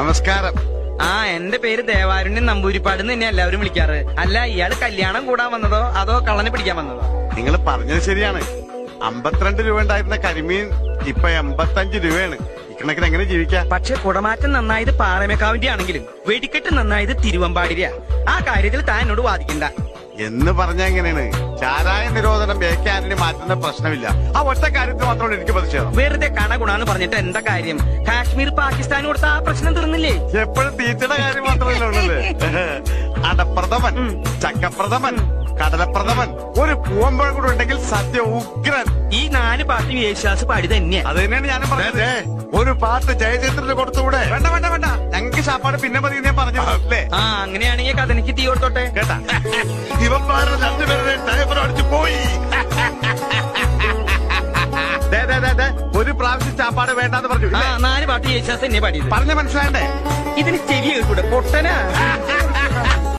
നമസ്കാരം. ആ എന്റെ പേര് ദേവാരുണ്യൻ നമ്പൂരിപ്പാട് എന്ന് തന്നെ എല്ലാവരും വിളിക്കാറ്. അല്ല ഇയാൾ കല്യാണം കൂടാൻ വന്നതോ അതോ കള്ളനെ പിടിക്കാൻ വന്നതോ? നിങ്ങൾ പറഞ്ഞത് ശരിയാണ്. അമ്പത്തിരണ്ട് രൂപ ഉണ്ടായിരുന്ന കരിമീൻ ഇപ്പൊ എൺപത്തഞ്ച് രൂപയാണ്. ഇക്കണക്കിന് എങ്ങനെ ജീവിക്കാം? പക്ഷെ കുടമാറ്റം നന്നായത് പാറമേക്കാവിന്റെ ആണെങ്കിലും വെടിക്കെട്ട് നന്നായത് തിരുവമ്പാടിരിയാ ആ കാര്യത്തിൽ താൻ എന്നോട് വാദിക്കണ്ട. എന്ന് പറഞ്ഞ എങ്ങനെയാണ്? ചാരായ നിരോധനം ബേക്കാനിന് മാറ്റുന്ന പ്രശ്നമില്ല. ആ ഒറ്റ കാര്യത്തിൽ മാത്രമാണ് എനിക്ക് പ്രതിഷേധം. വെറുതെ കണ ഗുണാന്ന് പറഞ്ഞിട്ട് എന്താ കാര്യം? കാശ്മീർ പാകിസ്ഥാൻ കൊടുത്ത ആ പ്രശ്നം തീർന്നില്ലേ? എപ്പോഴും തീറ്റയുടെ കാര്യം മാത്രമല്ല ഉള്ളത്. അടപ്രഥമൻ ചക്കപ്രഥമൻ കടലപ്രഥമൻ ഒരു പൂവമ്പഴം കൂടെ ഉണ്ടെങ്കിൽ സദ്യ ഉഗ്രൻ. ഈ നാല് പാട്ടും യേശുദാസ് പാടി തന്നെയാ. അത് തന്നെയാണ് ഞാനും പറഞ്ഞത്. ഒരു പാട്ട് ജയചന്ദ്രന് കൊടുത്തുകൂടെ? വേണ്ട വേണ്ട ശാപ്പാട് പിന്നെ മതി ഞാൻ പറഞ്ഞു അല്ലേ? ആ അങ്ങനെയാണെങ്കിൽ കഥനിക്ക് തീ കൊടുത്തോട്ടെ. കേട്ടാ? ഇവന്മാരുടെ രണ്ടുപേരുടെ ഡ്രൈവർ അടിച്ചു പോയി. ഒരു പ്രാവശ്യം ചാപ്പാട് വേണ്ടാന്ന് പറഞ്ഞു ആ നാല് പാട്ട് യേശുദാസ് എന്നെ പാടി പറഞ്ഞ മനസ്സിലാണ്ടേ ഇതിന് ചെവി കേൾക്കൂടെ പൊട്ടനാ.